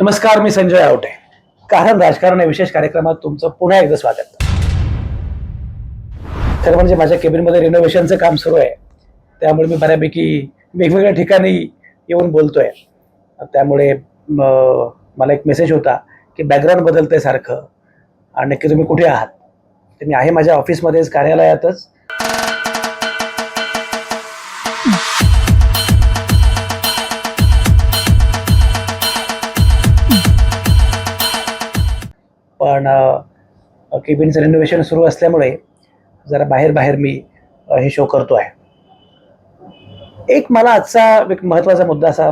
नमस्कार मी संजय आवटे. कारण राजकारण या विशेष कार्यक्रमात तुमचं पुन्हा एकदा स्वागत. खरं म्हणजे माझ्या केबिनमध्ये रिनोव्हेशनचं काम सुरू आहे. त्यामुळे मी बऱ्यापैकी वेगवेगळ्या ठिकाणी येऊन बोलतोय. त्यामुळे मला एक मेसेज होता की बॅकग्राऊंड बदलतंय सारखं. आणि नक्की तुम्ही कुठे आहात? तर मी आहे माझ्या ऑफिसमध्येच कार्यालयातच. पण केबिनचं रिनोव्हेशन सुरू असल्यामुळे जरा बाहेर बाहेर मी हे शो करतो आहे. एक मला आजचा एक महत्त्वाचा मुद्दा असा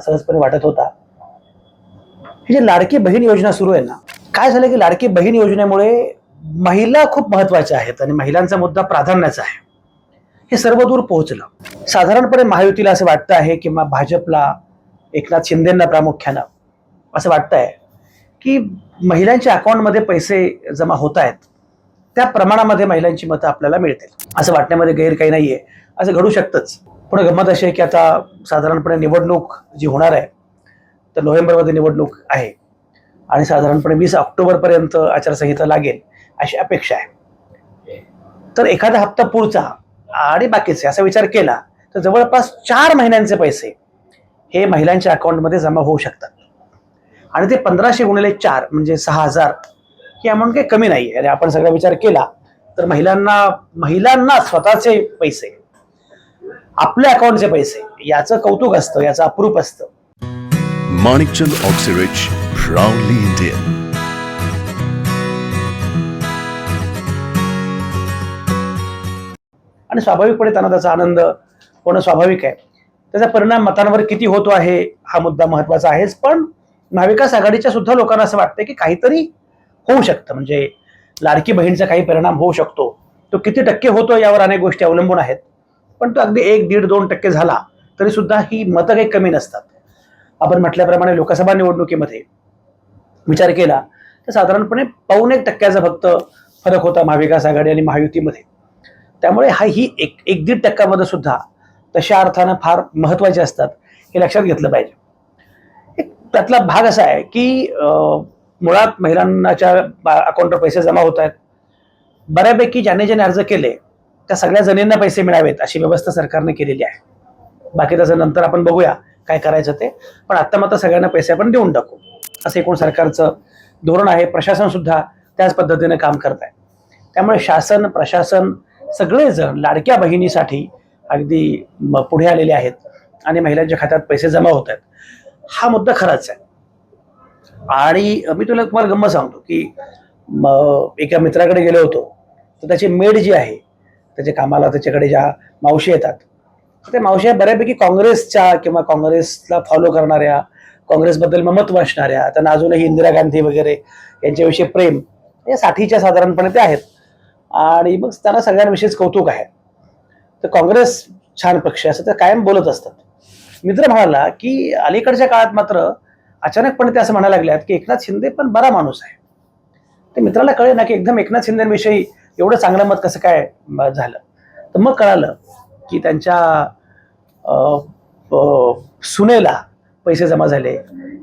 सहजपणे वाटत होता. ही जी लाडकी बहीण योजना सुरू आहे ना काय झालं की लाडकी बहीण योजनेमुळे महिला खूप महत्त्वाच्या आहेत आणि महिलांचा मुद्दा प्राधान्याचा आहे. हे सर्व दूर पोहोचलं. साधारणपणे महायुतीला असं वाटतं आहे किंवा भाजपला एकनाथ शिंदेंना प्रामुख्यानं असं वाटतं आहे की महिलांच्या अकाउंटमध्ये पैसे जमा होत आहेत त्या प्रमाणामध्ये महिलांची मतं आपल्याला मिळतील. असं वाटण्यामध्ये गैर काही नाही आहे असं घडू शकतंच. पण गंमत अशी आहे की आता साधारणपणे निवडणूक जी होणार आहे तर नोव्हेंबरमध्ये निवडणूक आहे. आणि साधारणपणे वीस ऑक्टोबरपर्यंत आचारसंहिता लागेल अशी अपेक्षा आहे. तर एखादा हप्ता पुढचा आणि बाकीचे असा विचार केला तर जवळपास चार महिन्यांचे पैसे हे महिलांच्या अकाउंटमध्ये जमा होऊ शकतात. आणि ते पंधराशे गुणिले चार म्हणजे सहा हजार ही अमाऊंट काही कमी नाही आणि आपण सगळा विचार केला तर महिलांना महिलांना स्वतःचे पैसे आपल्या अकाउंटचे पैसे याचं कौतुक असतं याचं अप्रूप असतं. Manikchand Oxyrich, proudly Indian. आणि स्वाभाविकपणे त्यांना त्याचा आनंद होणं स्वाभाविक आहे? त्याचा परिणाम मतांवर किती होतो आहे हा मुद्दा महत्त्वाचा आहेच पण महाविकास आघाडीच्या सुद्धा लोकांना असं वाटतं की काहीतरी होऊ शकतं. म्हणजे लाडकी बहीणचा काही परिणाम होऊ शकतो. तो किती टक्के होतो यावर अनेक गोष्टी अवलंबून आहेत. पण तो अगदी एक दीड दोन टक्के झाला तरी सुद्धा ही मतं काही कमी नसतात. आपण म्हटल्याप्रमाणे लोकसभा निवडणुकीमध्ये विचार केला तर साधारणपणे पाऊन एक टक्क्याचा फक्त फरक होता महाविकास आघाडी आणि महायुतीमध्ये. त्यामुळे हा ही एक एक दीड टक्क्यामध्ये सुद्धा तशा अर्थानं फार महत्त्वाचे असतात हे लक्षात घेतलं पाहिजे. त्यातला भाग असा आहे की मुळात महिलांच्या अकाउंटवर पैसे जमा होत आहेत. बऱ्यापैकी ज्याने ज्याने अर्ज केले त्या सगळ्या जणींना पैसे मिळावेत अशी व्यवस्था सरकारने केलेली आहे. बाकी त्याचं नंतर आपण बघूया काय करायचं ते. पण आत्ता मात्र सगळ्यांना पैसे आपण देऊन टाकू. असं एकूण सरकारचं धोरण आहे. प्रशासन सुद्धा त्याच पद्धतीने काम करत आहे. त्यामुळे शासन प्रशासन सगळेजण लाडक्या बहिणीसाठी अगदी म- पुढे आलेले आहेत आणि महिलांच्या खात्यात पैसे जमा होत आहेत. हा मुद्दा खराच आहे. आणि मी तुला तुम्हाला गंमत सांगतो की एका मित्राकडे गेलो होतो तर त्याची मेड जी आहे त्याच्या कामाला त्याच्याकडे ज्या मावशी येतात त्या मावशी बऱ्यापैकी काँग्रेसच्या किंवा काँग्रेसला फॉलो करणाऱ्या काँग्रेसबद्दल ममत्व असणाऱ्या त्यांना अजूनही इंदिरा गांधी वगैरे यांच्याविषयी प्रेम या साठीच्या साधारणपणे ते आहेत. आणि मग त्यांना सगळ्यांविषयीच कौतुक आहे. तर काँग्रेस छान पक्ष असं ते कायम बोलत असतात. मित्र म्हणाला की अलीकडच्या काळात मात्र अचानकपणे ते असं म्हणायला लागल्यात की एकनाथ शिंदे पण बरा माणूस आहे. ते मित्राला कळे ना की एकदम एकनाथ शिंदेविषयी एवढं चांगलं मत कसं काय म, झालं. तर मग कळालं की त्यांच्या सुनेला पैसे जमा झाले.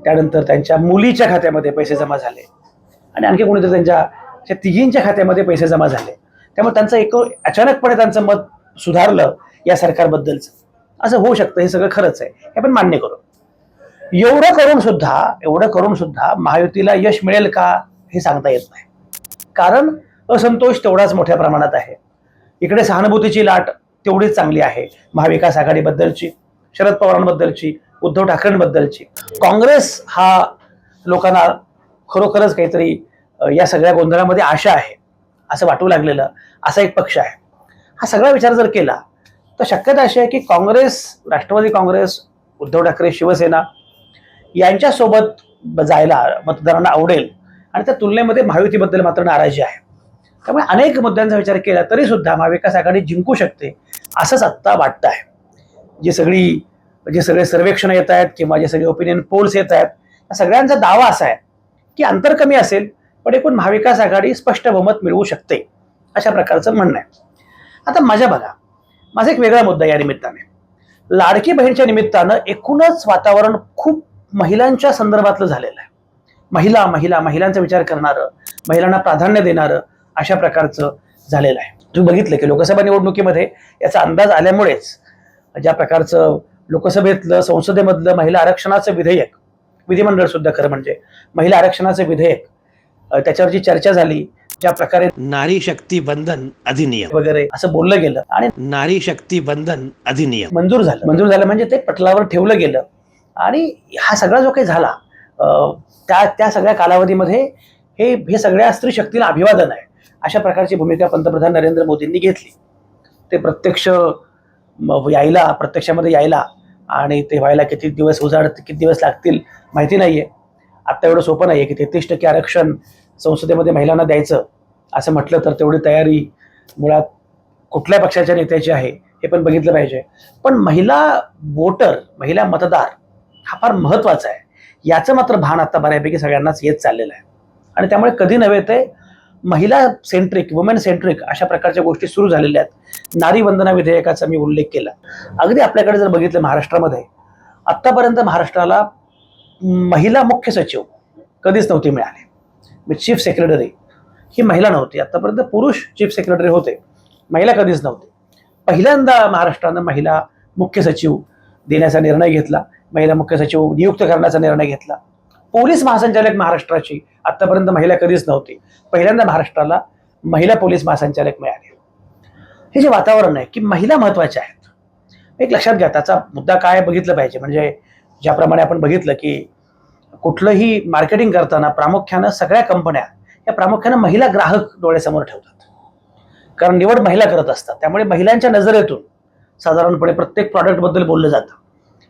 त्यानंतर त्यांच्या मुलीच्या खात्यामध्ये पैसे जमा झाले. आणि आणखी कोणीतरी त्यांच्या त्या तिघींच्या खात्यामध्ये पैसे जमा झाले. त्यामुळे त्यांचं एक अचानकपणे त्यांचं मत सुधारलं या सरकारबद्दलचं. असं होऊ शकतं हे सगळं खरंच आहे. हे आपण मान्य करू. एवढं करून सुद्धा एवढं करून सुद्धा महायुतीला यश मिळेल का हे सांगता येत नाही. कारण असंतोष तेवढाच मोठ्या प्रमाणात आहे. इकडे सहानुभूतीची लाट तेवढीच चांगली आहे. महाविकास आघाडीबद्दलची शरद पवारांबद्दलची उद्धव ठाकरेंबद्दलची. काँग्रेस हा लोकांना खरोखरच काहीतरी या सगळ्या गोंधळामध्ये आशा आहे. असं वाटू लागलेलं असा एक पक्ष आहे. हा सगळा विचार जर केला तर शक्यता अशी आहे की काँग्रेस राष्ट्रवादी काँग्रेस उद्धव ठाकरे शिवसेना यांच्यासोबत जायला मतदारांना आवडेल आणि त्या तुलनेमध्ये महायुतीबद्दल मात्र नाराजी आहे. त्यामुळे अनेक मुद्द्यांचा विचार केला तरी सुद्धा महाविकास आघाडी जिंकू शकते असंच आत्ता वाटतं आहे. जी सगळी जे सगळे सर्वेक्षण येत आहेत किंवा जे सगळे ओपिनियन पोल्स येत आहेत या सगळ्यांचा दावा असा आहे की अंतर कमी असेल पण एकूण महाविकास आघाडी स्पष्ट बहुमत मिळवू शकते अशा प्रकारचं म्हणणं आहे. आता माझ्या बघा माझा एक वेगळा मुद्दा या निमित्ताने. लाडकी बहीणच्या निमित्तानं एकूणच वातावरण खूप महिलांच्या संदर्भातलं झालेलं आहे. महिला महिला महिलांचा विचार करणारं महिलांना प्राधान्य देणारं अशा प्रकारचं झालेलं आहे. तुम्ही बघितलं की लोकसभा निवडणुकीमध्ये याचा अंदाज आल्यामुळेच ज्या प्रकारचं लोकसभेतलं संसदेमधलं महिला आरक्षणाचं विधेयक विधिमंडळ सुद्धा खरं म्हणजे महिला आरक्षणाचं विधेयक त्याच्यावरची चर्चा झाली ज्या प्रकारे नारी शक्ती बंधन अधिनियम. वगैरे असं बोललं गेलं आणि नारी शक्ती बंधन अधिनियम. मंजूर झालं. मंजूर झालं म्हणजे ते पटलावर ठेवलं गेलं. आणि हा सगळा जो काही झाला त्या त्या सगळ्या कालावधीमध्ये हे हे सगळ्या स्त्री शक्तीला अभिवादन आहे. अशा प्रकारची भूमिका पंतप्रधान नरेंद्र मोदींनी घेतली. ते प्रत्यक्ष यायला प्रत्यक्षामध्ये यायला आणि ते व्हायला किती दिवस उजाड किती दिवस लागतील माहिती नाहीये. आत्ता एवढं सोपं नाहीये की तेहतीस टक्के आरक्षण संसदेमध्ये महिलांना द्यायचं असं म्हटलं तर तेवढी तयारी मुळात कुठल्या पक्षाच्या नेत्याची आहे हे पण बघितलं पाहिजे. पण महिला वोटर महिला मतदार हा फार महत्त्वाचा आहे. याचं मात्र भान आता बऱ्यापैकी सगळ्यांनाच येत चाललेलं आहे. आणि त्यामुळे कधी नव्हे ते महिला सेंट्रिक वुमेन सेंट्रिक अशा प्रकारच्या गोष्टी सुरू झालेल्या आहेत. नारी वंदना विधेयकाचा मी उल्लेख केला. अगदी आपल्याकडे जर बघितलं महाराष्ट्रामध्ये आत्तापर्यंत महाराष्ट्राला महिला मुख्य सचिव कधीच नव्हती मिळाली. चीफ सेक्रेटरी ही महिला नव्हती. आतापर्यंत पुरुष चीफ सेक्रेटरी होते. महिला कधीच नव्हती. पहिल्यांदा महाराष्ट्रानं महिला मुख्य सचिव देण्याचा निर्णय घेतला. महिला मुख्य सचिव नियुक्त करण्याचा निर्णय घेतला. पोलीस महासंचालक महाराष्ट्राची आतापर्यंत महिला कधीच नव्हती. पहिल्यांदा महाराष्ट्राला महिला पोलीस महासंचालक मिळाले. हे जे वातावरण आहे की महिला महत्त्वाच्या आहेत. एक लक्षात घ्या त्याचा मुद्दा काय बघितलं पाहिजे. म्हणजे ज्याप्रमाणे आपण बघितलं की कुठलंही मार्केटिंग करताना प्रामुख्यानं सगळ्या कंपन्या या प्रामुख्यानं महिला ग्राहक डोळ्यासमोर ठेवतात. कारण निवड महिला करत असतात. त्यामुळे महिलांच्या नजरेतून साधारणपणे प्रत्येक प्रॉडक्टबद्दल बोललं जातं.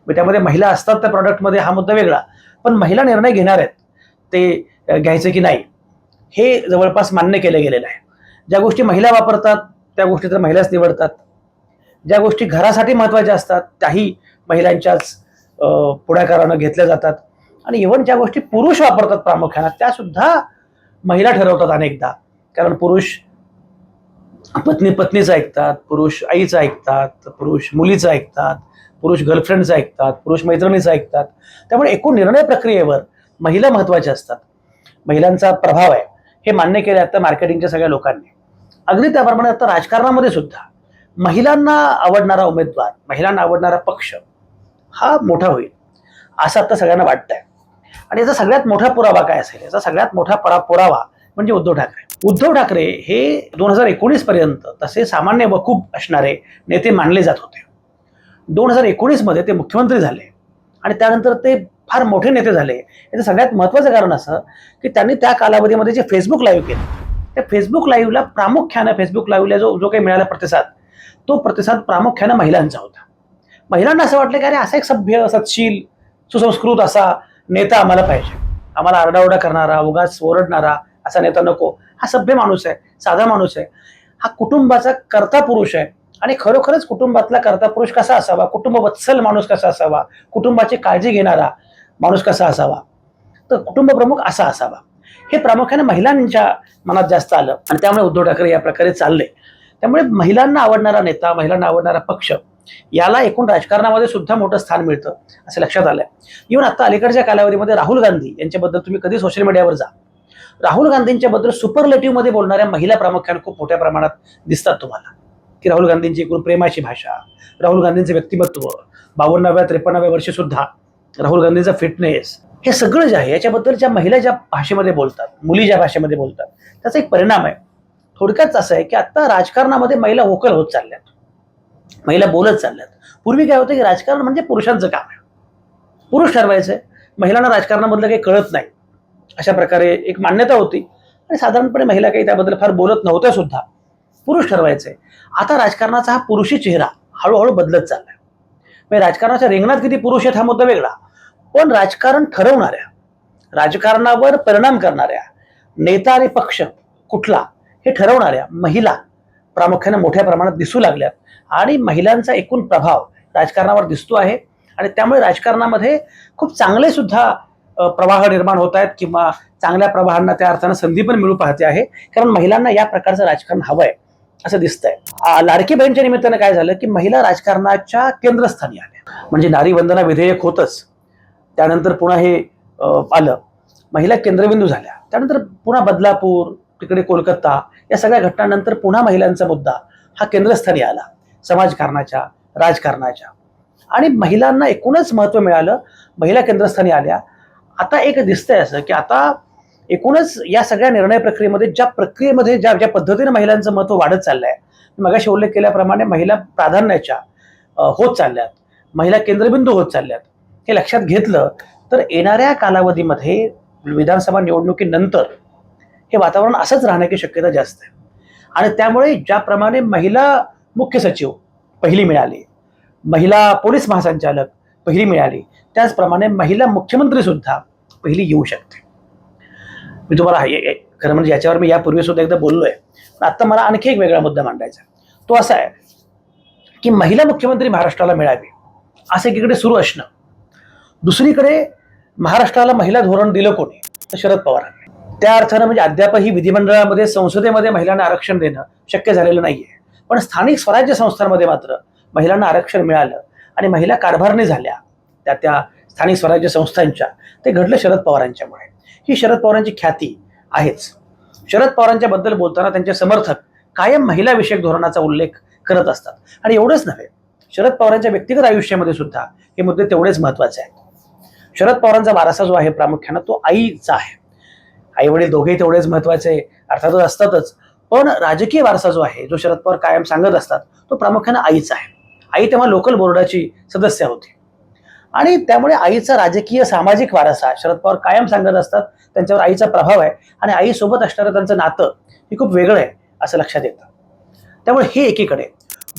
मग त्यामध्ये महिला असतात त्या प्रॉडक्टमध्ये हा मुद्दा वेगळा. पण महिला निर्णय घेणार आहेत ते घ्यायचं की नाही हे जवळपास मान्य केलं गेलेलं आहे. ज्या गोष्टी महिला वापरतात त्या गोष्टी तर महिलाच निवडतात. ज्या गोष्टी घरासाठी महत्त्वाच्या असतात त्याही महिलांच्याच पुढाकारानं घेतल्या जातात. आणि इव्हन ज्या गोष्टी पुरुष वापरतात प्रामुख्यानं त्या सुद्धा महिला ठरवतात अनेकदा. कारण पुरुष पत्नी पत्नीचं ऐकतात पुरुष आईचं ऐकतात पुरुष मुलीचं ऐकतात पुरुष गर्लफ्रेंडचं ऐकतात पुरुष मैत्रिणीचं ऐकतात. त्यामुळे एकूण निर्णय प्रक्रियेवर महिला महत्त्वाच्या असतात. महिलांचा प्रभाव आहे. हे मान्य केलं आता मार्केटिंगच्या सगळ्या लोकांनी. अगदी त्याप्रमाणे आता राजकारणामध्ये सुद्धा महिलांना आवडणारा उमेदवार महिलांना आवडणारा पक्ष हा मोठा होईल असं आता सगळ्यांना वाटतंय. आणि याचा सगळ्यात मोठा पुरावा काय असेल? याचा सगळ्यात मोठा परा पुरावा म्हणजे उद्धव ठाकरे. उद्धव ठाकरे हे दोन हजार एकोणीस पर्यंत तसे सामान्य वकूब असणारे नेते मानले जात होते. दोन हजार एकोणीसमध्ये ते मुख्यमंत्री झाले आणि त्यानंतर ते फार मोठे नेते झाले. याचं सगळ्यात महत्त्वाचं कारण असं की त्यांनी त्या कालावधीमध्ये जे फेसबुक लाईव्ह केलं त्या फेसबुक लाईव्हला प्रामुख्यानं फेसबुक लाईव्हला जो जो काही मिळाला प्रतिसाद तो प्रतिसाद प्रामुख्यानं महिलांचा होता. महिलांना असं वाटलं की अरे असा एक सभ्य सत्शील सुसंस्कृत असा नेता आम्हाला पाहिजे. आम्हाला आरडाओरडा करणारा उगाच ओरडणारा असा नेता नको. हा सभ्य माणूस आहे साधा माणूस आहे. हा कुटुंबाचा कर्ता पुरुष आहे. आणि खरोखरच कुटुंबातला कर्ता पुरुष कसा असावा? कुटुंब वत्सल माणूस कसा असावा? कुटुंबाची काळजी घेणारा माणूस कसा असावा? तर कुटुंब प्रमुख असा असावा. हे प्रामुख्याने महिलांच्या मनात जास्त आलं. आणि त्यामुळे उद्धव ठाकरे या प्रकारे चालले. त्यामुळे महिलांना आवडणारा नेता महिलांना आवडणारा पक्ष याला एकूण राजकारणामध्ये सुद्धा मोठं स्थान मिळतं असं लक्षात आलंय. इव्हन आता अलीकडच्या कालावधीमध्ये राहुल गांधी यांच्याबद्दल तुम्ही कधी सोशल मीडियावर जा. राहुल गांधींच्या बद्दल सुपरलेटिव्हमध्ये बोलणाऱ्या महिला प्रामुख्याने खूप मोठ्या प्रमाणात दिसतात तुम्हाला. की राहुल गांधींची एकूण प्रेमाची भाषा राहुल गांधींचं व्यक्तिमत्व बावन्नाव्या त्रेपन्नाव्या वर्षी सुद्धा राहुल गांधींचा फिटनेस हे सगळं जे आहे याच्याबद्दल ज्या महिला ज्या भाषेमध्ये बोलतात मुली ज्या भाषेमध्ये बोलतात त्याचा एक परिणाम आहे. थोडक्यात असं आहे की आता राजकारणामध्ये महिला वोकल होत चालल्यात. महिला बोलत चालल्यात. पूर्वी काय होतं की राजकारण म्हणजे पुरुषांचं काम आहे. पुरुष ठरवायचंय महिलांना राजकारणामधलं काही कळत नाही. अशा प्रकारे एक मान्यता होती. आणि साधारणपणे महिला काही त्याबद्दल फार बोलत नव्हत्या सुद्धा. पुरुष ठरवायचे. आता राजकारणाचा हा पुरुषी चेहरा हळूहळू बदलत चाललाय. म्हणजे राजकारणाच्या रिंगणात किती पुरुष आहेत हा मुद्दा वेगळा. पण राजकारण ठरवणाऱ्या राजकारणावर परिणाम करणाऱ्या नेता आणि पक्ष कुठला हे ठरवणाऱ्या महिला प्रामुख्याने मोठ्या प्रमाणात दिसू लागल्यात. आणि महिलांचा एकूण प्रभाव राजकारणावर दिसतो आहे. आणि त्यामुळे राजकारणामध्ये खूप चांगले सुद्धा प्रवाह निर्माण होत आहेत किंवा चांगल्या प्रवाहांना त्या अर्थानं संधी पण मिळू पाहते आहे. कारण महिलांना या प्रकारचं राजकारण हवं आहे असं दिसतंय. आ, लाडकी बहीणच्या निमित्तानं काय झालं की महिला राजकारणाच्या केंद्रस्थानी आल्या. म्हणजे नारी वंदना विधेयक होतच. त्यानंतर पुन्हा हे आलं. महिला केंद्रबिंदू झाल्या. त्यानंतर पुन्हा बदलापूर तिकडे कोलकाता या सगळ्या घटनांनंतर पुन्हा महिलांचा मुद्दा हा केंद्रस्थानी आला. समाजकारणाच्या राजकारणाच्या. आणि महिलांना एकूणच महत्त्व मिळालं महिला केंद्रस्थानी आल्या. आता एक दिसतंय असं की आता एकूणच या सगळ्या निर्णय प्रक्रियेमध्ये ज्या प्रक्रियेमध्ये ज्या ज्या पद्धतीने महिलांचं महत्त्व वाढत चाललं आहे मगाशी उल्लेख केल्याप्रमाणे महिला प्राधान्याच्या होत चालल्यात. महिला केंद्रबिंदू होत चालल्यात. हे लक्षात घेतलं तर येणाऱ्या कालावधीमध्ये विधानसभा निवडणुकीनंतर हे वातावरण असंच राहण्याची शक्यता जास्त आहे. आणि त्यामुळे ज्याप्रमाणे महिला मुख्य सचिव पहिली मिळाली महिला पोलीस महासंचालक पहिली मिळाली त्याचप्रमाणे महिला मुख्यमंत्री सुद्धा पहिली येऊ शकते. मी तुम्हाला खरं म्हणजे याच्यावर मी यापूर्वी सुद्धा एकदा बोललोय. पण आता मला आणखी एक वेगळा मुद्दा मांडायचा तो असा आहे की महिला मुख्यमंत्री महाराष्ट्राला मिळावी असं एकीकडे सुरू असणं. दुसरीकडे महाराष्ट्राला महिला धोरण दिलं कोणी तर शरद पवारांनी. त्या अर्थानं म्हणजे अद्यापही विधिमंडळामध्ये संसदेमध्ये महिलांना आरक्षण देणं शक्य झालेलं नाहीये. पण स्थानिक स्वराज्य संस्थांमध्ये मात्र महिलांना आरक्षण मिळालं आणि महिला कारभारणी झाल्या. त्या त्या स्थानिक स्वराज्य संस्थांच्या. ते घडलं शरद पवारांच्यामुळे ही शरद पवारांची ख्याती आहेच. शरद पवारांच्या बद्दल बोलताना त्यांचे समर्थक कायम महिला विषयक धोरणाचा उल्लेख करत असतात. आणि एवढंच नव्हे शरद पवारांच्या व्यक्तिगत आयुष्यामध्ये सुद्धा हे मुद्दे तेवढेच महत्त्वाचे आहेत. शरद पवारांचा वारसा जो आहे प्रामुख्यानं तो आईचा आहे. आई वडील दोघेही तेवढेच महत्त्वाचे अर्थातच असतातच. पण राजकीय वारसा जो आहे जो शरद पवार कायम सांगत असतात तो प्रामुख्यानं आईचा आहे. आई तेव्हा लोकल बोर्डाची सदस्य होती. आणि त्यामुळे आईचा राजकीय सामाजिक वारसा शरद पवार कायम सांगत असतात त्यांच्यावर आईचा प्रभाव आहे आणि आईसोबत असणारं त्यांचं नातं हे खूप वेगळं आहे असं लक्षात येतं. त्यामुळे हे एकीकडे.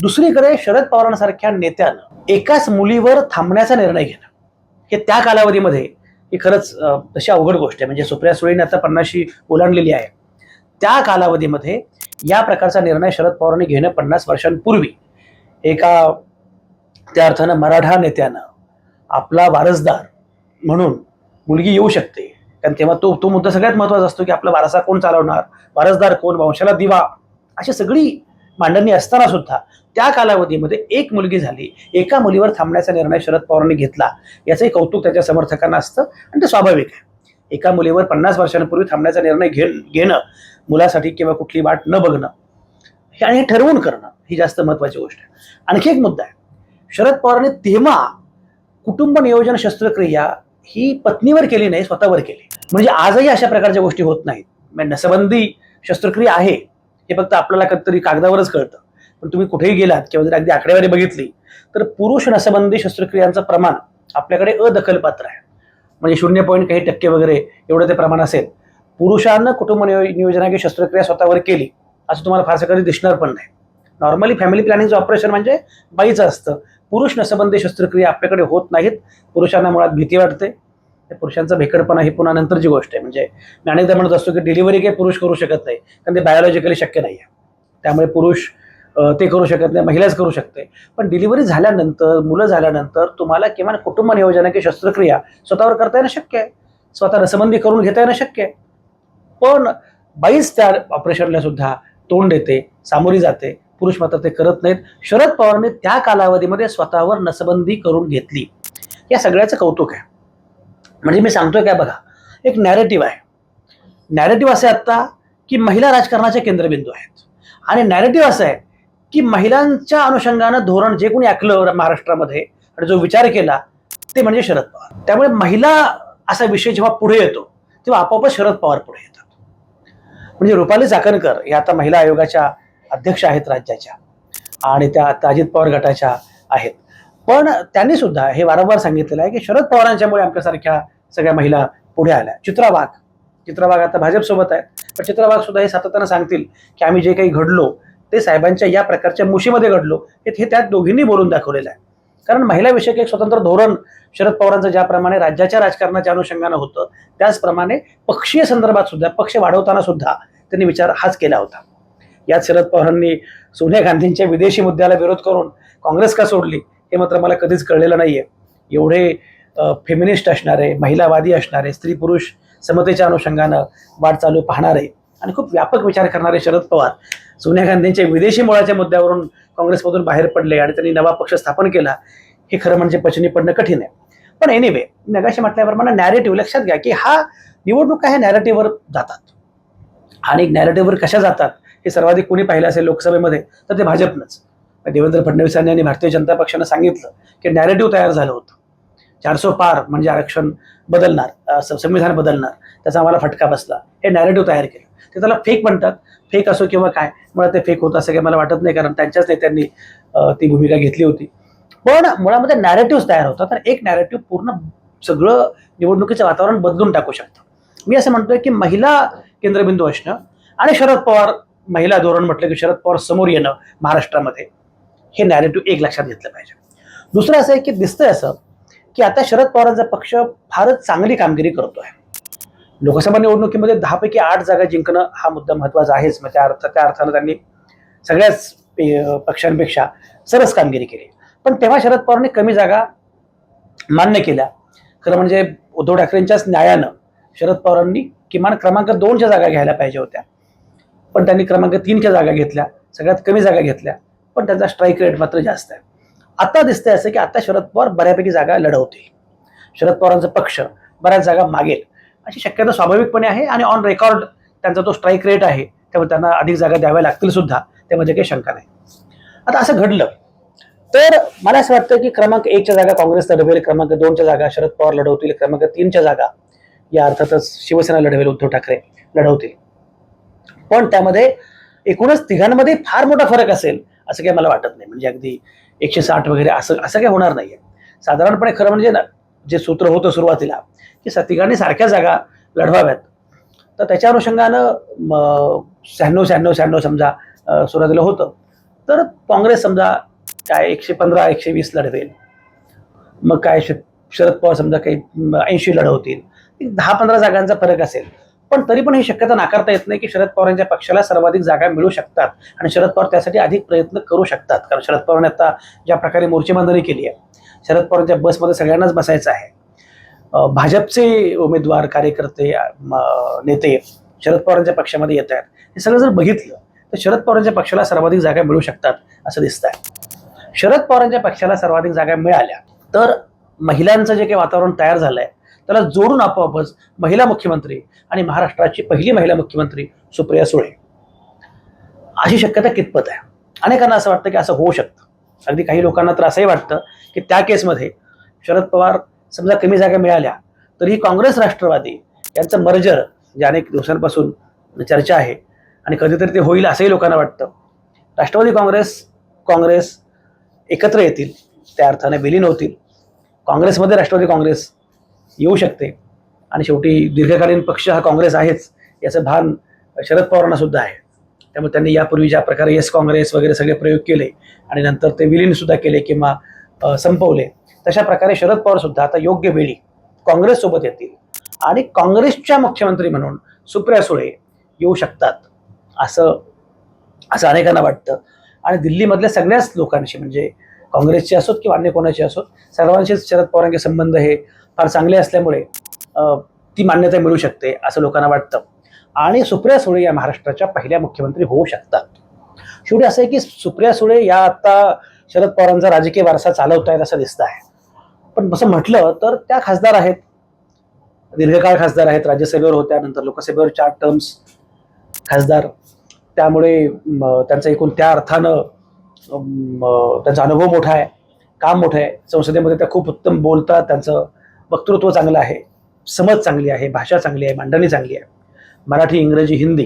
दुसरीकडे शरद पवारांसारख्या नेत्यानं एकाच मुलीवर थांबण्याचा निर्णय घेणं. हे त्या कालावधीमध्ये ही खरंच तशी अवघड गोष्ट आहे. म्हणजे सुप्रिया सुळेने आता पन्नाशी ओलांडलेली आहे. त्या कालावधीमध्ये या प्रकारचा निर्णय शरद पवारांनी घेणं पन्नास वर्षांपूर्वी एका त्या अर्थानं मराठा नेत्यानं आपला वारसदार म्हणून मुलगी येऊ शकते. कारण तेव्हा तो तो मुद्दा सगळ्यात महत्त्वाचा असतो की आपला वारसा कोण चालवणार? वारसदार कोण? वंशाला दिवा? अशी सगळी मांडणी असताना सुद्धा त्या कालावधीमध्ये एक मुलगी झाली. एका मुलीवर थांबण्याचा निर्णय शरद पवारांनी घेतला. याचंही कौतुक त्याच्या समर्थकांना असतं आणि ते स्वाभाविक आहे. एका मुलीवर पन्नास वर्षांपूर्वी थांबण्याचा निर्णय घे घेणं मुलासाठी किंवा कुठली वाट न बघणं हे आणि हे ठरवून करणं ही जास्त महत्वाची गोष्ट आहे. आणखी एक मुद्दा आहे. शरद पवारांनी तेव्हा कुटुंब नियोजन शस्त्रक्रिया ही पत्नीवर केली नाही स्वतःवर केली. म्हणजे आजही अशा प्रकारच्या गोष्टी होत नाहीत. म्हणजे नसबंदी शस्त्रक्रिया आहे. हे फक्त आपल्याला कधीतरी कागदावरच कळतं. पण तुम्ही कुठेही गेलात किंवा जर अगदी आकडेवारी बघितली तर पुरुष नसबंदी शस्त्रक्रियांचं प्रमाण आपल्याकडे अदखलपात्र आहे. म्हणजे शून्य पॉईंट काही टक्के वगैरे एवढं ते प्रमाण असेल. पुरुषांना कुटुंब नियो नियोजनाची शस्त्रक्रिया स्वतःवर केली असं तुम्हाला फारसं कधी दिसणार पण नाही. नॉर्मली फॅमिली प्लॅनिंगचं ऑपरेशन म्हणजे बाईचं असतं. पुरुष नसबंदी शस्त्रक्रिया आपल्याकडे होत नाहीत. पुरुषांना मुळात भीती वाटते. पुरुषांचा भेकडपणा ही पुन्हा नंतरची गोष्ट आहे. म्हणजे मी अनेकदा म्हणत असतो की डिलिव्हरी काही पुरुष करू शकत नाही कारण ते बायोलॉजिकली शक्य नाही आहे त्यामुळे पुरुष ते करू शकत नाही महिलाच करू शकते. पण डिलिव्हरी झाल्यानंतर मुलं झाल्यानंतर तुम्हाला किमान कुटुंब नियोजनाची शस्त्रक्रिया स्वतःवर करता येणं शक्य आहे? स्वतः रसबंदी करून घेता येणं शक्य आहे? पण बाईच त्या ऑपरेशनला सुद्धा तोंड देते सामोरी जाते पुरुष मात्र ते करत नाहीत. शरद पवारांनी त्या कालावधीमध्ये स्वतःवर नसबंदी करून घेतली. या सगळ्याचं कौतुक आहे. म्हणजे मी सांगतोय काय बघा एक नॅरेटिव्ह आहे. नॅरेटिव्ह असं आहे आत्ता की महिला राजकारणाचे केंद्रबिंदू आहेत. आणि नॅरेटिव्ह असं आहे की महिलांच्या अनुषंगानं धोरण जे कोणी ऐकलं महाराष्ट्रामध्ये आणि जो विचार केला ते म्हणजे शरद पवार. त्यामुळे महिला असा विषय जेव्हा पुढे येतो तेव्हा आपोआपच शरद पवार पुढे येतात. म्हणजे रुपाली चाकणकर या आता महिला आयोगाच्या अध्यक्ष आहेत राज्याच्या आणि त्या आता अजित पवार गटाच्या आहेत. पण त्यांनी सुद्धा हे वारंवार सांगितलेलं आहे की शरद पवारांच्यामुळे आमच्यासारख्या सगळ्या महिला पुढे आल्या. चित्रा वाघ चित्रा वाघ आता भाजपसोबत आहेत. पण चित्रा वाघ सुद्धा हे सातत्यानं सांगतील की आम्ही जे काही घडलो ते साहेबांच्या या प्रकारच्या मुशीमध्ये घडलो हे हे त्यात दोघींनी बोलून दाखवलेलं आहे. कारण महिलाविषयक एक स्वतंत्र धोरण शरद पवारांचं ज्याप्रमाणे राज्याच्या राजकारणाच्या अनुषंगानं होतं त्याचप्रमाणे पक्षीय संदर्भात सुद्धा पक्ष वाढवताना सुद्धा त्यांनी विचार हाच केला होता. यात शरद पवारांनी सोनिया गांधींच्या विदेशी मुद्द्याला विरोध करून काँग्रेस का सोडली हे मात्र मला कधीच कळलेलं नाहीये. एवढे फेमिनिस्ट असणारे महिलावादी असणारे स्त्री पुरुष समतेच्या अनुषंगानं वाटचालू पाहणारे आणि खूप व्यापक विचार करणारे शरद पवार सोनिया गांधींच्या विदेशी मुळाच्या मुद्द्यावरून काँग्रेसमधून बाहेर पडले आणि त्यांनी नवा पक्ष स्थापन केला हे खरं म्हणजे पचनी पडणं कठीण आहे. पण एनिवे नगाशी म्हटल्याप्रमाणे नॅरेटिव्ह लक्षात घ्या की हा निवडणुका ह्या नॅरेटिव्हवर जातात. आणि नॅरेटिव्हवर कशा जातात हे सर्वाधिक कोणी पाहिलं असेल लोकसभेमध्ये तर ते भाजपनंच. देवेंद्र फडणवीसांनी आणि भारतीय जनता पक्षानं सांगितलं की नॅरेटिव्ह तयार झालं होतं. चारसो पार म्हणजे आरक्षण बदलणार संविधान बदलणार त्याचा आम्हाला फटका बसला. हे नॅरेटिव्ह तयार केलं. ते त्याला फेक म्हणतात. फेक असो किंवा काय मला ते फेक होतं असं काही मला वाटत नाही कारण त्यांच्याच नेत्यांनी ती भूमिका घेतली होती. पण मुळामध्ये नॅरेटिव्ह तयार होतात. तर एक नॅरेटिव्ह पूर्ण सगळं निवडणुकीचं वातावरण बदलून टाकू शकतं. मी असं म्हणतोय की महिला केंद्रबिंदू असणं आणि शरद पवार महिला धोरण म्हटलं की शरद पवार समोर येणं महाराष्ट्रामध्ये हे नॅरेटिव्ह एक लक्षात घेतलं पाहिजे. दुसरं असं आहे की दिसतंय असं की आता शरद पवारांचा पक्ष फारच चांगली कामगिरी करतोय. लोकसभा निवडणुकीमध्ये दहापैकी आठ जागा जिंकणं हा मुद्दा महत्त्वाचा आहेच. मग त्या अर्थ त्या अर्थानं त्यांनी सगळ्याच पे- पक्षांपेक्षा सरस कामगिरी केली. पण तेव्हा शरद पवारांनी कमी जागा मान्य केल्या. खरं म्हणजे उद्धव ठाकरेंच्याच न्यायानं शरद पवारांनी किमान क्रमांक दोनच्या जागा घ्यायला पाहिजे होत्या. पण त्यांनी क्रमांक तीनच्या जागा घेतल्या. सगळ्यात कमी जागा घेतल्या. पण त्यांचा स्ट्राईक रेट मात्र जास्त आहे. आता दिसतंय असं की आता शरद पवार बऱ्यापैकी जागा लढवतील. शरद पवारांचा पक्ष बऱ्याच जागा मागेल. अशी शक्यता स्वाभाविकपणे आहे आणि ऑन रेकॉर्ड त्यांचा तो स्ट्राईक रेट आहे त्यामुळे त्यांना अधिक जागा द्याव्या लागतील सुद्धा त्यामध्ये काही शंका नाही. आता असं घडलं तर मला असं वाटतं की क्रमांक एकच्या जागा काँग्रेस लढवेल क्रमांक दोनच्या जागा शरद पवार लढवतील क्रमांक तीनच्या जागा या अर्थातच शिवसेना लढवेल उद्धव ठाकरे लढवतील. पण त्यामध्ये एकूणच तिघांमध्ये फार मोठा फरक असेल असं काही मला वाटत नाही. म्हणजे अगदी एकशे साठ वगैरे असं असं काही होणार नाहीये. साधारणपणे खरं म्हणजे ना जे सूत्र होतं सुरुवातीला की सतिकाने सारख्या जागा लढवाव्यात. तर त्याच्या अनुषंगानं शहाण्णव शहाण्णव शहाण्णव समजा सुरुवातीला होतं. तर काँग्रेस समजा काय एकशे पंधरा एकशे वीस लढवेल. मग काय शरद पवार समजा काही ऐंशी लढवतील दहा पंधरा जागांचा फरक असेल. पण तरी पण ही शक्यता नाकारता येत नाही की शरद पवारांच्या पक्षाला सर्वाधिक जागा मिळू शकतात. आणि शरद पवार त्यासाठी अधिक प्रयत्न करू शकतात. कारण शरद पवारांनी आता ज्या प्रकारे मोर्चेबांधणी केली आहे शरद पवारांच्या बसमध्ये सगळ्यांनाच बसायचं आहे. भाजपचे उमेदवार कार्यकर्ते नेते शरद पवारांच्या पक्षामध्ये येत आहेत. हे सगळं जर बघितलं तर शरद पवारांच्या पक्षाला सर्वाधिक जागा मिळू शकतात असं दिसत आहे शरद पवारांच्या पक्षाला सर्वाधिक जागा मिळाल्या तर महिलांचं जे काही वातावरण तयार झालंय त्याला जोडून आपोआपच महिला मुख्यमंत्री आणि महाराष्ट्राची पहिली महिला मुख्यमंत्री सुप्रिया सुळे. अशी शक्यता कितपत आहे? अनेकांना असं वाटतं की असं होऊ शकतं. अगदी काही लोकांना तर असंही वाटतं की त्या केसमध्ये शरद पवार समजा कमी जागा मिळाल्या तरी काँग्रेस राष्ट्रवादी यांचं मर्जर जे अनेक दिवसांपासून चर्चा आहे आणि कधीतरी ते होईल असंही लोकांना वाटतं राष्ट्रवादी काँग्रेस काँग्रेस एकत्र येतील त्या अर्थाने विलीन होतील. काँग्रेसमध्ये राष्ट्रवादी काँग्रेस येऊ शकते आणि शेवटी दीर्घकालीन पक्ष हा काँग्रेस आहेच याचं भान शरद पवारांना सुद्धा आहे. त्यामुळे त्यांनी यापूर्वी ज्या प्रकारे येस काँग्रेस वगैरे सगळे प्रयोग केले आणि नंतर ते विलीनसुद्धा केले किंवा संपवले. तशा प्रकारे शरद पवार सुद्धा आता योग्य वेळी काँग्रेससोबत येतील. आणि काँग्रेसच्या मुख्यमंत्री म्हणून सुप्रिया सुळे येऊ शकतात. असं असं अनेकांना वाटतं. आणि दिल्लीमधल्या सगळ्याच लोकांशी म्हणजे काँग्रेसचे असोत किंवा अन्य कोणाचे असोत सर्वांशीच शरद पवारांचे संबंध हे फार चांगले असल्यामुळे ती मान्यता मिळू शकते असं लोकांना वाटतं. आणि सुप्रिया सुळे या महाराष्ट्राच्या पहिल्या मुख्यमंत्री होऊ शकतात. शेवटी असं आहे की सुप्रिया सुळे या आता शरद पवारांचा राजकीय वारसा चालवत आहेत असं दिसतं आहे पण असं म्हटलं तर त्या खासदार आहेत. दीर्घकाळ खासदार आहेत राज्यसभेवर होत्या नंतर लोकसभेवर चार टर्म्स खासदार. त्यामुळे त्यांचा त्यांचं एकूण त्या अर्थानं त्यांचा अनुभव मोठा आहे काम मोठं आहे. संसदेमध्ये त्या खूप उत्तम बोलतात त्यांचं वक्तृत्व चांगलं आहे समज चांगली आहे भाषा चांगली आहे मांडणी चांगली आहे. मराठी इंग्रजी हिंदी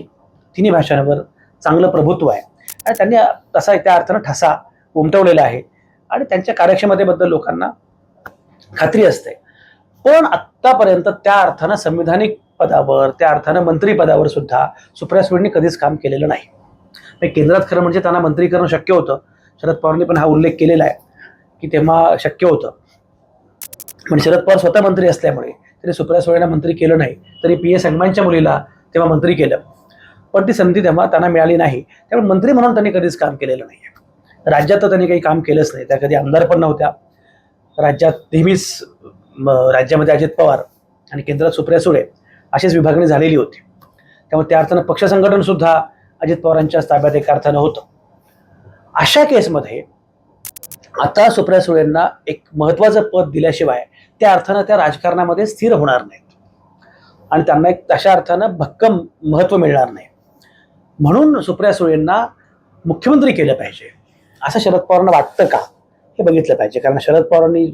तिन्ही भाषांवर चांगलं प्रभुत्व आहे. आणि त्यांनी तसा त्या अर्थानं ठसा उमटवलेलं आहे. आणि त्यांच्या कार्यक्षमतेबद्दल लोकांना खात्री असते. पण आत्तापर्यंत त्या अर्थानं संविधानिक पदावर त्या अर्थानं मंत्रीपदावर सुद्धा सुप्रिया सुळेंनी कधीच काम केलेलं नाही. केंद्रात खरं म्हणजे त्यांना मंत्री करणं शक्य होतं. शरद पवारांनी पण हा उल्लेख केलेला आहे की तेव्हा शक्य होतं. पण शरद पवार स्वतः मंत्री असल्यामुळे तरी सुप्रिया सुळेंना मंत्री केलं नाही. तरी पी एस हनुमानच्या मुलीला तेव्हा मंत्री केलं. पण ती संधी तेव्हा त्यांना मिळाली नाही. त्यामुळे मंत्री म्हणून त्यांनी कधीच काम केलेलं नाही राज्यात तर त्यांनी काही काम केलंच नाही. त्या कधी आमदार पण नव्हत्या. राज्यात नेहमीच राज्यामध्ये अजित पवार आणि केंद्रात सुप्रिया सुळे अशीच विभागणी झालेली होती. त्यामुळे त्या अर्थानं पक्ष संघटनसुद्धा अजित पवारांच्याच ताब्यात एका अर्थानं होतं. अशा केसमध्ये आता सुप्रिया सुळेंना एक महत्त्वाचं पद दिल्याशिवाय त्या अर्थानं त्या राजकारणामध्ये स्थिर होणार नाहीत. आणि त्यांना एक तशा अर्थानं भक्कम महत्त्व मिळणार नाही. म्हणून सुप्रिया सुळेंना मुख्यमंत्री केलं पाहिजे. असं शरद पवारांना वाटतं का? हे बघितलं पाहिजे. कारण शरद पवारांनी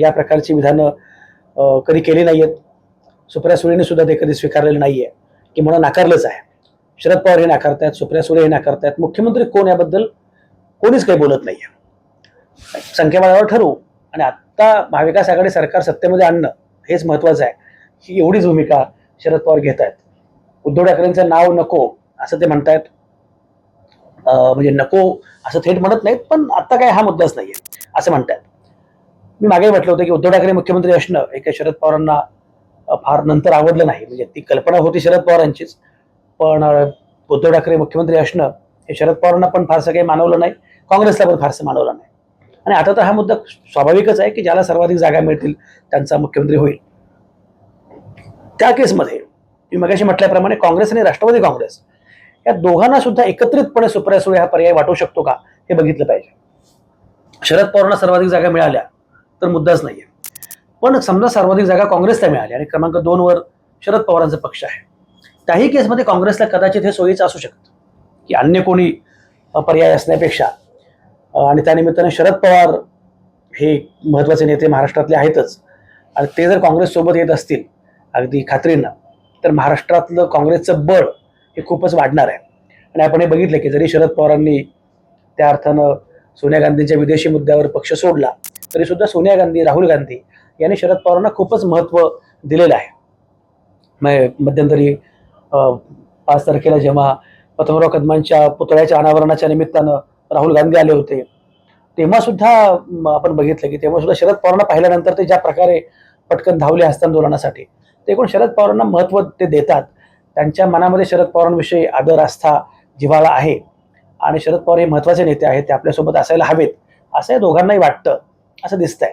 या प्रकारची विधानं कधी केली नाही आहेत सुप्रिया सुळेने सुद्धा ते कधी स्वीकारलेलं नाही आहे की म्हणून नाकारलंच आहे. शरद पवार हे नाकारतायत सुप्रिया सुळे हे नाकारतायत. मुख्यमंत्री कोण याबद्दल कोणीच काही बोलत नाही आहे संख्याबळावर ठरवू आणि आत्ता महाविकास आघाडी सरकार सत्तेमध्ये आणणं हेच महत्त्वाचं आहे. ही एवढीच भूमिका शरद पवार घेत आहेत उद्धव ठाकरेंचं नाव नको असं ते म्हणतायत. अं, म्हणजे नको असं थेट म्हणत नाहीत पण आता काय हा मुद्दाच नाहीये. असं म्हणतात. मी मागे म्हटलं होतं की उद्धव ठाकरे मुख्यमंत्री असणं हे काही शरद पवारांना फार नंतर आवडलं नाही. म्हणजे ती कल्पना होती शरद पवारांचीच. पण उद्धव ठाकरे मुख्यमंत्री असणं हे शरद पवारांना पण फारसं काही मानवलं नाही. काँग्रेसला पण फारसं मानवलं नाही. आणि आता तर हा मुद्दा स्वाभाविकच आहे की ज्याला सर्वाधिक जागा मिळतील त्यांचा मुख्यमंत्री होईल. त्या केसमध्ये मी मगाशी म्हटल्याप्रमाणे काँग्रेस आणि राष्ट्रवादी काँग्रेस या दोघांना सुद्धा एकत्रितपणे सुप्रिया सुळे हा पर्याय वाटू शकतो का हे बघितलं पाहिजे. शरद पवारांना सर्वाधिक जागा मिळाल्या तर मुद्दाच नाहीये. पण समजा सर्वाधिक जागा काँग्रेसला मिळाल्या आणि क्रमांक दोन वर शरद पवारांचा पक्ष आहे. त्याही केसमध्ये काँग्रेसला कदाचित हे सोयीचं असू शकतं. की अन्य कोणी पर्याय असण्यापेक्षा आणि त्यानिमित्ताने शरद पवार हे महत्त्वाचे नेते महाराष्ट्रातले आहेतच. आणि ते जर काँग्रेससोबत येत असतील अगदी खात्रीनं तर महाराष्ट्रातलं काँग्रेसचं बळ हे खूपच वाढणार आहे. आणि आपण हे बघितलं की जरी शरद पवारांनी त्या अर्थानं सोनिया गांधींच्या विदेशी मुद्द्यावर पक्ष सोडला तरी सुद्धा सोनिया गांधी राहुल गांधी यांनी शरद पवारांना खूपच महत्त्व दिलेलं आहे. म- मध्यंतरी पाच तारखेला जेव्हा पतमराव कदमांच्या पुतळ्याच्या अनावरणाच्या निमित्तानं राहुल गांधी आले होते तेव्हा सुद्धा आपण बघितलं की तेव्हा सुद्धा शरद पवारांना पाहिल्यानंतर ते ज्या प्रकारे पटकन धावले हस्तांदोलनासाठी ते एकूण शरद पवारांना महत्त्व ते देतात. त्यांच्या मनामध्ये शरद पवारांविषयी आदर आस्था जिव्हाळा आहे. आणि शरद पवार हे महत्त्वाचे नेते आहेत ते आपल्यासोबत असायला हवेत. असं या दोघांनाही वाटतं असं दिसतंय.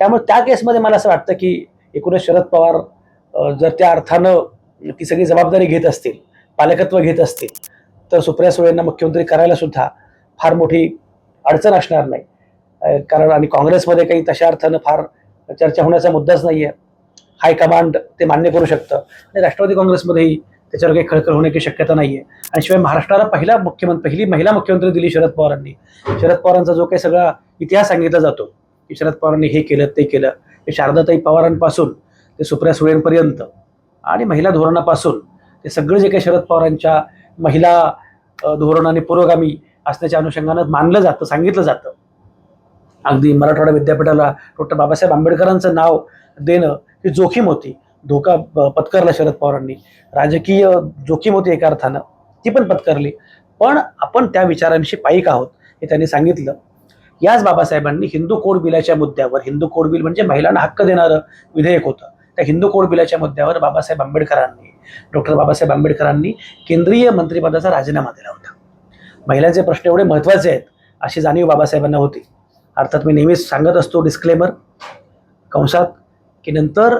त्यामुळे त्या केसमध्ये मला असं वाटतं की एकूणच शरद पवार जर त्या अर्थानं ती सगळी जबाबदारी घेत असतील पालकत्व घेत असतील तर सुप्रिया सुळेंना मुख्यमंत्री करायला सुद्धा फार मोठी अडचण असणार नाही. कारण आणि काँग्रेसमध्ये काही तशा अर्थानं फार चर्चा होण्याचा मुद्दाच नाही आहे हायकमांड ते मान्य करू शकतं. आणि राष्ट्रवादी काँग्रेसमध्येही त्याच्यावर काही खळखळ होण्याची शक्यता नाही आहे आणि शिवाय महाराष्ट्राला पहिला मुख्यमंत्री पहिली महिला मुख्यमंत्री दिली शरद पवारांनी. शरद पवारांचा जो काही सगळा इतिहास सांगितला जातो की शरद पवारांनी हे केलं ते केलं. हे शारदाताई पवारांपासून ते सुप्रिया सुळेंपर्यंत आणि महिला धोरणापासून ते सगळं जे काही शरद पवारांच्या महिला धोरणाने पुरोगामी असण्याच्या अनुषंगानं मानलं जातं सांगितलं जातं. अगदी मराठवाडा विद्यापीठाला डॉक्टर बाबासाहेब आंबेडकरांचं नाव देणं ही जोखीम होती. धोका पत्करला शरद पवारांनी. राजकीय जोखीम होती एका अर्थानं. ती पण पत्करली. पण आपण त्या विचारांशी पायिक आहोत हे त्यांनी सांगितलं. याच बाबासाहेबांनी हिंदू कोड बिलाच्या मुद्द्यावर हिंदू कोड बिल म्हणजे महिलांना हक्क देणारं विधेयक होतं. त्या हिंदू कोड बिलाच्या मुद्द्यावर बाबासाहेब आंबेडकरांनी डॉक्टर बाबासाहेब आंबेडकरांनी केंद्रीय मंत्रिपदाचा राजीनामा दिला होता. महिलांचे प्रश्न एवढे महत्त्वाचे आहेत अशी जाणीव बाबासाहेबांना होती. अर्थात मी नेहमीच सांगत असतो डिस्क्लेमर कंसात की नंतर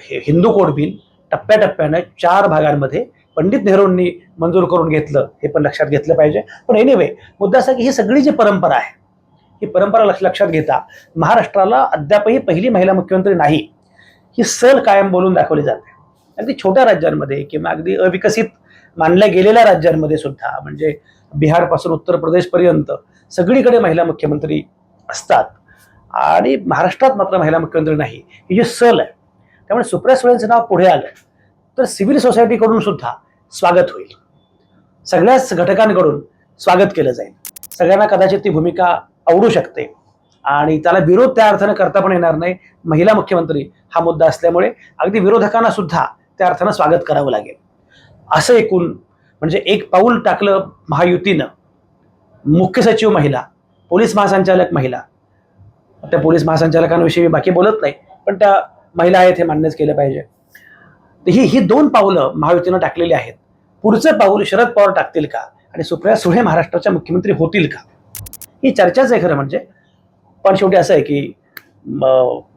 हे हिंदू कोड बिल टप्प्याटप्प्यानं चार भागांमध्ये पंडित नेहरूंनी मंजूर करून घेतलं हे पण लक्षात घेतलं पाहिजे. पण एनिवे मुद्दा असा की ही सगळी जी परंपरा आहे ही परंपरा लक्ष लक्षात घेता महाराष्ट्राला अद्यापही पहिली महिला मुख्यमंत्री नाही ही सल कायम बोलून दाखवली जाते. अगदी छोट्या राज्यांमध्ये किंवा अगदी अविकसित मानल्या गेलेल्या राज्यांमध्ये सुद्धा म्हणजे बिहारपासून उत्तर प्रदेशपर्यंत सगळीकडे महिला मुख्यमंत्री असतात. आणि महाराष्ट्रात मात्र महिला मुख्यमंत्री नाही ही जी सल आहे त्यामुळे सुप्रिया सुळेंचं नाव पुढे आलं तर सिव्हिल सोसायटीकडून सुद्धा स्वागत होईल. सगळ्याच घटकांकडून स्वागत केलं जाईल. सगळ्यांना कदाचित ती भूमिका आवडू शकते. आणि त्याला विरोध त्या अर्थानं करता पण येणार नाही. महिला मुख्यमंत्री हा मुद्दा असल्यामुळे अगदी विरोधकांना सुद्धा त्या अर्थानं स्वागत करावं लागेल. असं एकूण म्हणजे एक पाऊल टाकलं महायुतीनं. मुख्य सचिव महिला पोलीस महासंचालक महिला त्या पोलीस महासंचालकांविषयी मी बाकी बोलत नाही पण त्या महिला आहेत हे मान्यच केलं पाहिजे. तर ही ही दोन पावलं महायुतीनं टाकलेली आहेत. पुढचं पाऊल शरद पवार टाकतील का? आणि सुप्रिया सुळे महाराष्ट्राच्या मुख्यमंत्री होतील का? ही चर्चाच आहे खरं म्हणजे. पण शेवटी असं आहे की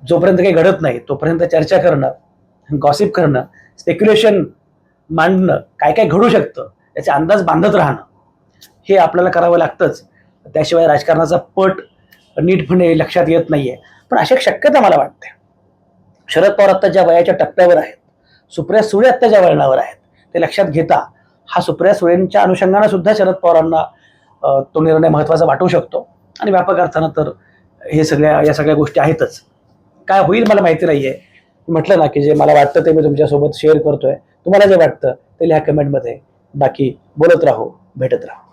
जोपर्यंत काही घडत नाही तोपर्यंत चर्चा करणं गॉसिप करणं स्पेक्युलेशन मांडणं काय काय घडू शकतं याचे अंदाज बांधत राहणं हे आपल्याला करावं लागतंच. त्याशिवाय राजकारणाचा पट नीटपणे लक्षात येत नाहीये. पण अशी एक शक्यता मला वाटते. शरद पवार आत्ता ज्या वयाच्या टप्प्यावर आहेत सुप्रिया सुळे आत्ता ज्या वळणावर आहेत ते लक्षात घेता हा सुप्रिया सुळेंच्या अनुषंगानं सुद्धा शरद पवारांना तो निर्णय महत्त्वाचा वाटू शकतो. आणि व्यापक अर्थानं तर हे सगळ्या या सगळ्या गोष्टी आहेतच. काय होईल मला माहिती नाहीये. म्हटलं ना की जे मला वाटतं ते मी तुमच्यासोबत शेअर करतोय. तुम्हाला जे वाटतं ते लिहा कमेंटमध्ये बाकी बोलत राहू भेटत राहू.